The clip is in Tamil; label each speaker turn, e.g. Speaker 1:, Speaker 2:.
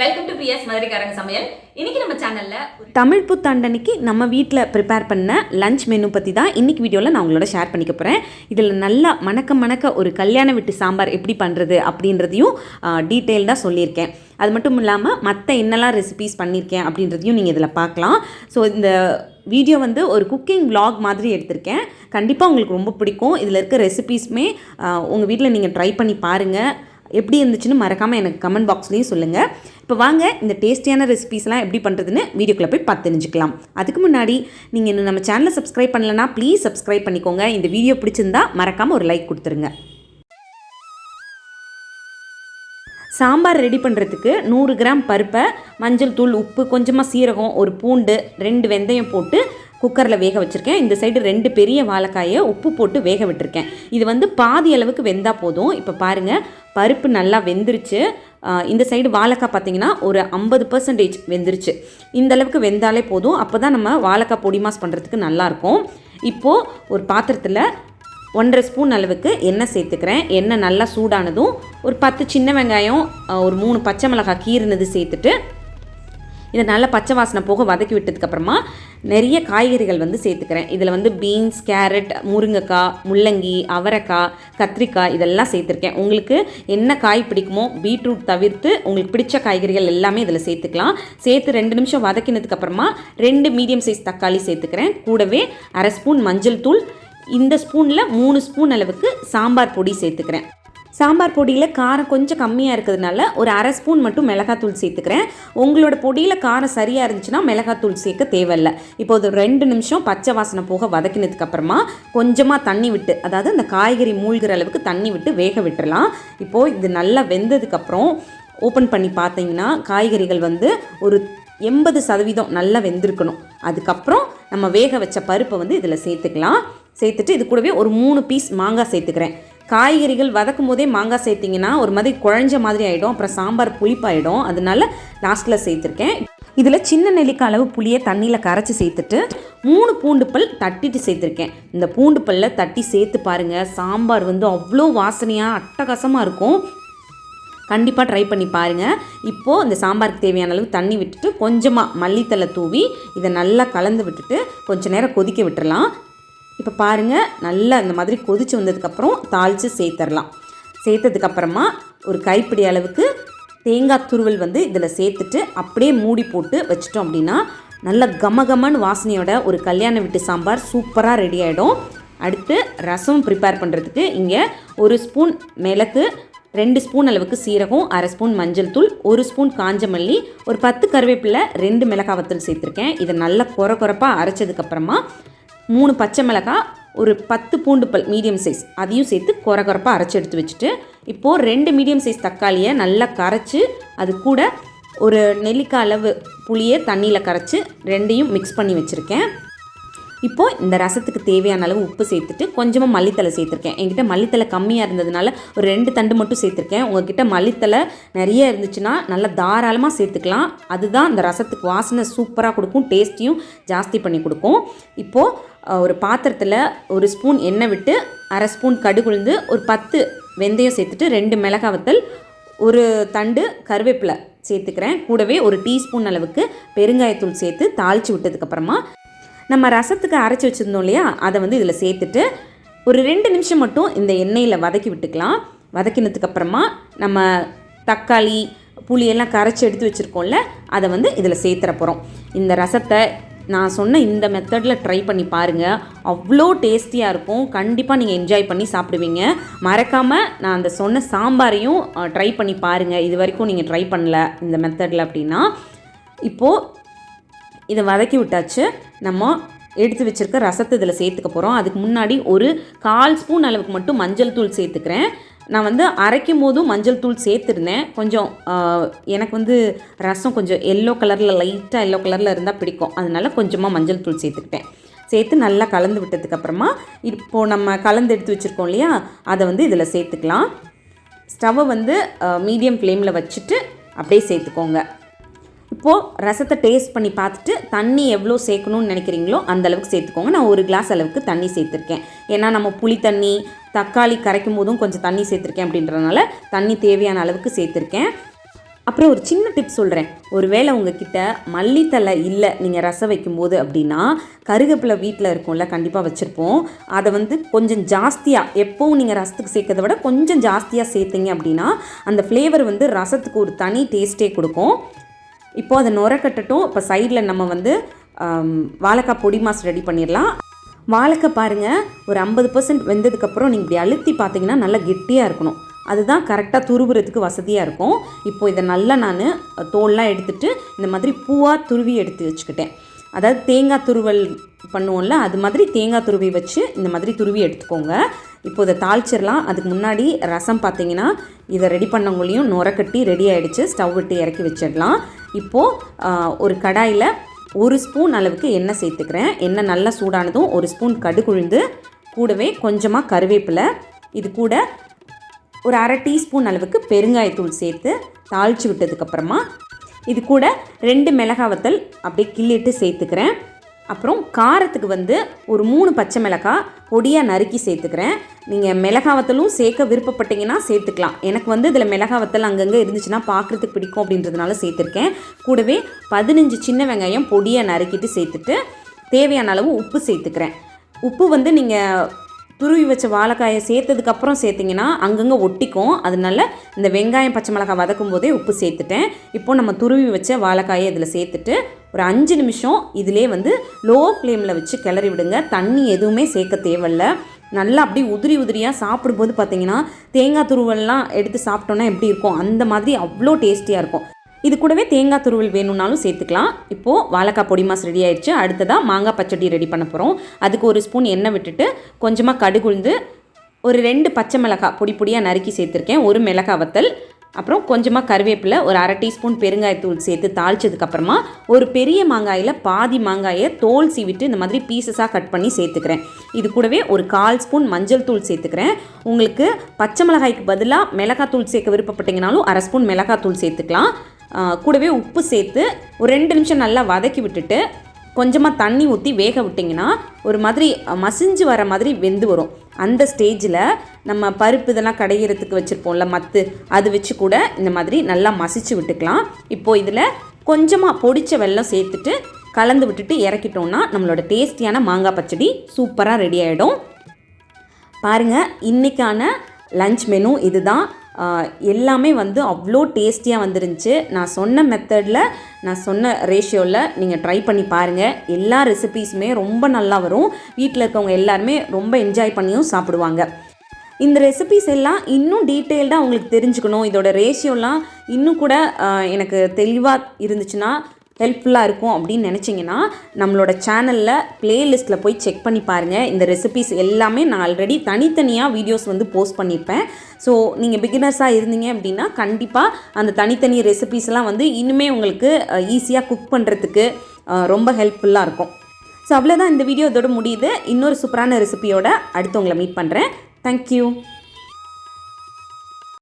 Speaker 1: வெல்கம் டு பிஎஸ் மதுரைக்காரங்க சமையல். இன்னைக்கு நம்ம சேனல்ல
Speaker 2: தமிழ் புத்தாண்டனைக்கு நம்ம வீட்டில் ப்ரிப்பேர் பண்ண லஞ்ச் மெனு பற்றி தான் இன்னைக்கு வீடியோவில் நான் உங்களோட ஷேர் பண்ணிக்க போகிறேன் இதில் நல்லா மணக்க மணக்க ஒரு கல்யாண வீட்டு சாம்பார் எப்படி பண்ணுறது அப்படின்றதையும் டீட்டெயில்டாக சொல்லியிருக்கேன். அது மட்டும் இல்லாமல் மற்ற என்னெல்லாம் ரெசிபீஸ் பண்ணியிருக்கேன் அப்படின்றதையும் நீங்கள் இதில் பார்க்கலாம். ஸோ இந்த வீடியோ வந்து ஒரு குக்கிங் vlog மாதிரி எடுத்திருக்கேன். கண்டிப்பாக உங்களுக்கு ரொம்ப பிடிக்கும். இதில் இருக்க ரெசிபீஸுமே உங்கள் வீட்டில் நீங்கள் ட்ரை பண்ணி பாருங்கள் எப்படி இருந்துச்சுன்னு மறக்காமல் எனக்கு கமெண்ட் பாக்ஸ்லேயும் சொல்லுங்கள் இப்போ வாங்க இந்த டேஸ்டியான ரெசிபிஸ்லாம் எப்படி பண்ணுறதுன்னு வீடியோக்குள்ளே போய் பார்த்து தெரிஞ்சுக்கலாம் அதுக்கு முன்னாடி நீங்கள் இன்னும் நம்ம சேனலை சப்ஸ்கிரைப் பண்ணலன்னா ப்ளீஸ் சப்ஸ்கிரைப் பண்ணிக்கோங்க. இந்த வீடியோ பிடிச்சிருந்தா மறக்காமல் ஒரு லைக் கொடுத்துருங்க. சாம்பார் ரெடி பண்ணுறதுக்கு நூறு கிராம் பருப்பை மஞ்சள் தூள் உப்பு கொஞ்சமாக சீரகம் ஒரு பூண்டு ரெண்டு வெந்தயம் போட்டு குக்கரில் வேக வச்சுருக்கேன். இந்த சைடு ரெண்டு பெரிய வாழைக்காயை உப்பு போட்டு வேக விட்டுருக்கேன். இது வந்து பாதி அளவுக்கு வெந்தால் போதும். இப்போ பாருங்கள் பருப்பு நல்லா வெந்துருச்சு. இந்த சைடு வாழைக்காய் பார்த்தீங்கன்னா ஒரு ஐம்பது பர்சன்டேஜ் வெந்துருச்சு. இந்த அளவுக்கு வெந்தாலே போதும். அப்போ தான் நம்ம வாழைக்காய் பொடி மாஸ் பண்ணுறதுக்கு நல்லாயிருக்கும் இப்போது ஒரு பாத்திரத்தில் ஒன்றரை ஸ்பூன் அளவுக்கு எண்ணெய் சேர்த்துக்கிறேன். எண்ணெய் நல்லா சூடானதும் ஒரு பத்து சின்ன வெங்காயம் ஒரு மூணு பச்சை மிளகாய் கீறினது சேர்த்துட்டு இதை நல்லா பச்சை வாசனை போக வதக்கி விட்டதுக்கப்புறமா நிறைய காய்கறிகள் வந்து சேர்த்துக்கிறேன். இதில் வந்து பீன்ஸ் கேரட் முருங்கைக்காய் முள்ளங்கி அவரைக்காய் கத்திரிக்காய் இதெல்லாம் சேர்த்துருக்கேன். உங்களுக்கு என்ன காய் பிடிக்குமோ பீட்ரூட் தவிர்த்து உங்களுக்கு பிடிச்ச காய்கறிகள் எல்லாமே இதில் சேர்த்துக்கலாம். சேர்த்து ரெண்டு நிமிஷம் வதக்கினதுக்கப்புறமா ரெண்டு மீடியம் சைஸ் தக்காளி சேர்த்துக்கிறேன். கூடவே அரை ஸ்பூன் மஞ்சள் தூள் இந்த ஸ்பூனில் மூணு ஸ்பூன் அளவுக்கு சாம்பார் பொடி சேர்த்துக்கிறேன். சாம்பார் பொடியில் காரம் கொஞ்சம் கம்மியாக இருக்கிறதுனால ஒரு அரை ஸ்பூன் மட்டும் மிளகாத்தூள் சேர்த்துக்கிறேன். உங்களோட பொடியில் காரம் சரியாக இருந்துச்சுன்னா மிளகாத்தூள் சேர்க்க தேவையில்லை. இப்போ ஒரு ரெண்டு நிமிஷம் பச்சை வாசனை போக வதக்கினதுக்கப்புறமா கொஞ்சமாக தண்ணி விட்டு அதாவது அந்த காய்கறி மூழ்கிற அளவுக்கு தண்ணி விட்டு வேக விட்டுறலாம். இப்போது இது நல்லா வெந்ததுக்கப்புறம் ஓப்பன் பண்ணி பார்த்தீங்கன்னா காய்கறிகள் வந்து ஒரு எண்பது சதவீதம் நல்லா வெந்திருக்கணும். அதுக்கப்புறம் நம்ம வேக வச்ச பருப்பை வந்து இதில் சேர்த்துக்கலாம். சேர்த்துட்டு இது கூடவே ஒரு மூணு பீஸ் மாங்காய் சேர்த்துக்கிறேன். காய்கறிகள் வதக்கும் போதே மாங்காய் சேர்த்திங்கன்னா ஒரு மாதிரி குழஞ்ச மாதிரி ஆகிடும் அப்புறம் சாம்பார் புளிப்பாயிடும். அதனால லாஸ்ட்டில் சேர்த்துருக்கேன். இதில் சின்ன நெல்லிக்காய் அளவு புளியை தண்ணியில் கரைச்சி சேர்த்துட்டு மூணு பூண்டு பல் தட்டிட்டு சேர்த்துருக்கேன். இந்த பூண்டு பல்ல தட்டி சேர்த்து பாருங்கள் சாம்பார் வந்து அவ்வளோ வாசனையாக அட்டகாசமாக இருக்கும். கண்டிப்பாக ட்ரை பண்ணி பாருங்கள் இப்போது இந்த சாம்பாருக்கு தேவையான அளவு தண்ணி விட்டுட்டு கொஞ்சமாக மல்லித்தலை தூவி இதை நல்லா கலந்து விட்டுட்டு கொஞ்சம் நேரம் கொதிக்க விட்டுறலாம். இப்போ பாருங்கள் நல்லா இந்த மாதிரி கொதிச்சு வந்ததுக்கப்புறம் தாளித்து சேர்த்துடலாம் சேர்த்ததுக்கப்புறமா ஒரு கைப்பிடி அளவுக்கு தேங்காய் துருவல் வந்து இதில் சேர்த்துட்டு அப்படியே மூடி போட்டு வச்சிட்டோம் அப்படின்னா நல்ல கமகமன் வாசனையோட ஒரு கல்யாண வீட்டு சாம்பார் சூப்பராக ரெடி ஆகிடும் அடுத்து ரசம் ப்ரிப்பேர் பண்ணுறதுக்கு இங்கே ஒரு ஸ்பூன் மிளகு ரெண்டு ஸ்பூன் அளவுக்கு சீரகம் அரை ஸ்பூன் மஞ்சள் தூள் ஒரு ஸ்பூன் காஞ்ச மல்லி ஒரு பத்து கருவேப்பிலை ரெண்டு மிளகாய் வத்தல் சேர்த்துருக்கேன். இதை நல்லா குறை குறைப்பாக அரைச்சதுக்கப்புறமா மூணு பச்சை மிளகாய் ஒரு பத்து பூண்டு பல் மீடியம் சைஸ் அதையும் சேர்த்து குறை குறைப்பாக அரைச்சி எடுத்து வச்சுட்டு இப்போது ரெண்டு மீடியம் சைஸ் தக்காளியை நல்லா கரைச்சி அது கூட ஒரு நெல்லிக்காய் அளவு புளியை தண்ணியில் கரைச்சி ரெண்டையும் மிக்ஸ் பண்ணி வச்சுருக்கேன். இப்போது இந்த ரசத்துக்கு தேவையான அளவு உப்பு சேர்த்துட்டு கொஞ்சமாக மல்லித்தலை சேர்த்துருக்கேன். என்கிட்ட மல்லித்தலை கம்மியாக இருந்ததுனால ஒரு ரெண்டு தண்டு மட்டும் சேர்த்துருக்கேன். உங்ககிட்ட மல்லித்தலை நிறைய இருந்துச்சுன்னா நல்லா தாராளமாக சேர்த்துக்கலாம். அதுதான் இந்த ரசத்துக்கு வாசனை சூப்பராக கொடுக்கும் டேஸ்ட்டியும் ஜாஸ்தி பண்ணி கொடுக்கும். இப்போது ஒரு பாத்திரத்தில் ஒரு ஸ்பூன் எண்ணெய் விட்டு அரை ஸ்பூன் கடுகுழுந்து ஒரு பத்து வெந்தயம் சேர்த்துட்டு ரெண்டு மிளகாய் வத்தல் ஒரு தண்டு கருவேப்பிலை சேர்த்துக்கிறேன். கூடவே ஒரு டீஸ்பூன் அளவுக்கு பெருங்காயத்தூள் சேர்த்து தாளித்து விட்டதுக்கப்புறமா நம்ம ரசத்துக்கு அரைச்சி வச்சுருந்தோம் இல்லையா அதை வந்து இதில் சேர்த்துட்டு ஒரு ரெண்டு நிமிஷம் மட்டும் இந்த எண்ணெயில் வதக்கி விட்டுக்கலாம். வதக்கினதுக்கப்புறமா நம்ம தக்காளி புளியெல்லாம் கரைச்சி எடுத்து வச்சுருக்கோம்ல அதை வந்து இதில் சேர்த்துற போகிறோம் இந்த ரசத்தை நான் சொன்ன இந்த மெத்தடில் ட்ரை பண்ணி பாருங்கள் அவ்வளோ டேஸ்டியாக இருக்கும். கண்டிப்பாக நீங்கள் என்ஜாய் பண்ணி சாப்பிடுவீங்க. மறக்காமல் நான் அந்த சொன்ன சாம்பாரையும் ட்ரை பண்ணி பாருங்கள் இது வரைக்கும் நீங்கள் ட்ரை பண்ணல இந்த மெத்தடில் அப்படின்னா. இப்போது இதை வதக்கி விட்டாச்சு. நம்ம எடுத்து வச்சிருக்க ரசத்தை இதில் சேர்த்துக்க போகிறோம் அதுக்கு முன்னாடி ஒரு கால் ஸ்பூன் அளவுக்கு மட்டும் மஞ்சள் தூள் சேர்த்துக்கிறேன். நான் வந்து அரைக்கும் போதும் மஞ்சள் தூள் சேர்த்துருந்தேன். கொஞ்சம் எனக்கு வந்து ரசம் கொஞ்சம் எல்லோ கலரில் லைட்டாக எல்லோ கலரில் இருந்தால் பிடிக்கும். அதனால கொஞ்சமாக மஞ்சள் தூள் சேர்த்துக்கிட்டேன். சேர்த்து நல்லா கலந்து விட்டதுக்கப்புறமா இப்போது நம்ம கலந்து எடுத்து வச்சுருக்கோம் இல்லையா? அதை வந்து இதில் சேர்த்துக்கலாம். ஸ்டவ்வை வந்து மீடியம் ஃப்ளேமில் வச்சுட்டு அப்படியே சேர்த்துக்கோங்க. இப்போது ரசத்தை டேஸ்ட் பண்ணி பார்த்துட்டு தண்ணி எவ்வளோ சேர்க்கணும்னு நினைக்கிறீங்களோ அந்த அளவுக்கு சேர்த்துக்கோங்க. நான் ஒரு கிளாஸ் அளவுக்கு தண்ணி சேர்த்துருக்கேன். ஏன்னா நம்ம புளி தண்ணி தக்காளி கரைக்கும் போதும் கொஞ்சம் தண்ணி சேர்த்துருக்கேன் அப்படின்றனால தண்ணி தேவையான அளவுக்கு சேர்த்துருக்கேன். அப்புறம் ஒரு சின்ன டிப் சொல்கிறேன் ஒருவேளை உங்ககிட்ட மல்லித்தலை இல்லை நீங்கள் ரசம் வைக்கும்போது அப்படின்னா கருவேப்பிலை வீட்டில் இருக்கும்ல கண்டிப்பாக வச்சுருப்போம். அதை வந்து கொஞ்சம் ஜாஸ்தியாக எப்போவும் நீங்கள் ரசத்துக்கு சேர்க்கறத விட கொஞ்சம் ஜாஸ்தியாக சேர்த்தீங்க அப்படின்னா அந்த ஃப்ளேவர் வந்து ரசத்துக்கு ஒரு தனி டேஸ்ட்டே கொடுக்கும். இப்போது அதை நுரக்கட்டட்டும். இப்போ சைடில் நம்ம வந்து வாழைக்காய் பொடி மாஸ் ரெடி பண்ணிடலாம் வாழைக்காய் பாருங்கள் ஒரு ஐம்பது பர்சன்ட் வெந்ததுக்கப்புறம் நீங்கள் இப்படி அழுத்தி பார்த்தீங்கன்னா நல்லா கெட்டியாக இருக்கணும். அதுதான் கரெக்டாக துருவுறதுக்கு வசதியாக இருக்கும். இப்போ இதை நல்லா நான் தோல்லாம் எடுத்துகிட்டு இந்த மாதிரி பூவாக துருவி எடுத்து வச்சுக்கிட்டேன். அதாவது தேங்காய் துருவல் பண்ணுவோம்ல அது மாதிரி தேங்காய் துருவி வச்சு இந்த மாதிரி துருவி எடுத்துக்கோங்க. இப்போ இதை தாளிச்சிடலாம். அதுக்கு முன்னாடி ரசம் பார்த்தீங்கன்னா இதை ரெடி பண்ணவங்களையும் நுரக்கட்டி ரெடி ஆகிடுச்சு ஸ்டவ் விட்டு இறக்கி வச்சிடலாம். இப்போது ஒரு கடாயில் ஒரு ஸ்பூன் அளவுக்கு எண்ணெய் சேர்த்துக்கிறேன். எண்ணெய் நல்லா சூடானதும் ஒரு ஸ்பூன் கடுகுழுந்து கூடவே கொஞ்சமாக கருவேப்பிலை. இது கூட ஒரு அரை டீஸ்பூன் அளவுக்கு பெருங்காயத்தூள் சேர்த்து தாளித்து விட்டதுக்கப்புறமா இது கூட ரெண்டு மிளகாவத்தல் அப்படியே கிள்ளிட்டு சேர்த்துக்கிறேன். அப்புறம் காரத்துக்கு வந்து ஒரு மூணு பச்சை மிளகாய் பொடியாக நறுக்கி சேர்த்துக்கிறேன். நீங்கள் மிளகா வத்தலும் சேர்க்க விருப்பப்பட்டீங்கன்னா சேர்த்துக்கலாம். எனக்கு வந்து இதில் மிளகா வத்தல் அங்கங்கே இருந்துச்சுன்னா பார்க்குறதுக்கு பிடிக்கும் அப்படின்றதுனால சேர்த்துருக்கேன். கூடவே பதினஞ்சு சின்ன வெங்காயம் பொடியாக நறுக்கிட்டு சேர்த்துட்டு தேவையான அளவு உப்பு சேர்த்துக்கிறேன். உப்பு வந்து நீங்கள் துருவி வச்ச வாழைக்காயை சேர்த்ததுக்கப்புறம் சேர்த்திங்கன்னா அங்கங்கே ஒட்டிக்கும். அதனால இந்த வெங்காயம் பச்சை மிளகாய் வதக்கும் போதே உப்பு சேர்த்துட்டேன். இப்போது நம்ம துருவி வச்ச வாழைக்காயை இதில் சேர்த்துட்டு ஒரு அஞ்சு நிமிஷம் இதிலே வந்து லோ ஃப்ளேமில் வச்சு கிளறி விடுங்க. தண்ணி எதுவுமே சேர்க்க தேவையில்ல. நல்லா அப்படியே உதிரி உதிரியாக சாப்பிடும்போது பார்த்தீங்கன்னா தேங்காய் துருவல்லாம் எடுத்து சாப்பிட்டோன்னா எப்படி இருக்கும்? அந்த மாதிரி அவ்வளோ டேஸ்டியாக இருக்கும். இது கூடவே தேங்காய் துருவல் வேணும்னாலும் சேர்த்துக்கலாம். இப்போது வாழைக்காய் பொடி மாஸ் ரெடி ஆயிடுச்சு. அடுத்ததாக மாங்காய் பச்சடி ரெடி பண்ண போகிறோம் அதுக்கு ஒரு ஸ்பூன் எண்ணெய் விட்டுட்டு கொஞ்சமாக கடுகுழுந்து ஒரு ரெண்டு பச்சை மிளகாய் பொடி பொடியாக நறுக்கி சேர்த்துருக்கேன். ஒரு மிளகாய் வத்தல் அப்புறம் கொஞ்சமாக கருவேப்பிலை ஒரு அரை டீஸ்பூன் பெருங்காயத்தூள் சேர்த்து தாளிச்சதுக்கப்புறமா ஒரு பெரிய மாங்காயில் பாதி மாங்காயை தோல் சீவிட்டு இந்த மாதிரி பீசஸாக கட் பண்ணி சேர்த்துக்கிறேன். இது கூடவே ஒரு கால் ஸ்பூன் மஞ்சள் தூள் சேர்த்துக்கிறேன். உங்களுக்கு பச்சை மிளகாய்க்கு பதிலாக மிளகாத்தூள் சேர்க்க விருப்பப்பட்டீங்கனாலும் அரை ஸ்பூன் மிளகாத்தூள் சேர்த்துக்கலாம். கூடவே உப்பு சேர்த்து ஒரு ரெண்டு நிமிஷம் நல்லா வதக்கி விட்டுட்டு கொஞ்சமாக தண்ணி ஊற்றி வேக விட்டிங்கன்னா ஒரு மாதிரி மசிஞ்சு வர மாதிரி வெந்து வரும். அந்த ஸ்டேஜில் நம்ம பருப்பு இதெல்லாம் கடையிறதுக்கு வச்சுருப்போம்ல மத்து அது வச்சு கூட இந்த மாதிரி நல்லா மசிச்சு விட்டுக்கலாம். இப்போது இதில் கொஞ்சமாக பொடிச்ச வெள்ளம் சேர்த்துட்டு கலந்து விட்டுட்டு இறக்கிட்டோம்னா நம்மளோட டேஸ்டியான மாங்காய் பச்சடி சூப்பராக ரெடி ஆகிடும் பாருங்கள் இன்றைக்கான லஞ்ச் மெனு இதுதான். எல்லாமே வந்து அவ்வளோ டேஸ்டியாக வந்துருந்துச்சு. நான் சொன்ன மெத்தடில் நான் சொன்ன ரேஷியோவில் நீங்கள் ட்ரை பண்ணி பாருங்கள் எல்லா ரெசிபீஸுமே ரொம்ப நல்லா வரும். வீட்டில் இருக்கவங்க எல்லாருமே ரொம்ப என்ஜாய் பண்ணியும் சாப்பிடுவாங்க. இந்த ரெசிபிஸ் எல்லாம் இன்னும் டீட்டெயில்டாக உங்களுக்கு தெரிஞ்சுக்கணும். இதோட ரேஷியோலாம் இன்னும் கூட எனக்கு தெளிவாக இருந்துச்சுன்னா ஹெல்ப்ஃபுல்லாக இருக்கும் அப்படின்னு நினச்சிங்கன்னா நம்மளோட சேனலில் ப்ளேலிஸ்ட்டில் போய் செக் பண்ணி பாருங்கள் இந்த ரெசிபிஸ் எல்லாமே நான் ஆல்ரெடி தனித்தனியாக வீடியோஸ் வந்து போஸ்ட் பண்ணியிருப்பேன் ஸோ நீங்கள் பிகினர்ஸாக இருந்தீங்க அப்படின்னா கண்டிப்பாக அந்த தனித்தனி ரெசிபிஸ்லாம் வந்து இன்னுமே உங்களுக்கு ஈஸியாக குக் பண்ணுறதுக்கு ரொம்ப ஹெல்ப்ஃபுல்லாக இருக்கும். ஸோ அவ்வளோதான் இந்த வீடியோ இதோட முடியுது. இன்னொரு சூப்பரான ரெசிபியோட அடுத்து உங்களை மீட் பண்ணுறேன் தேங்க்யூ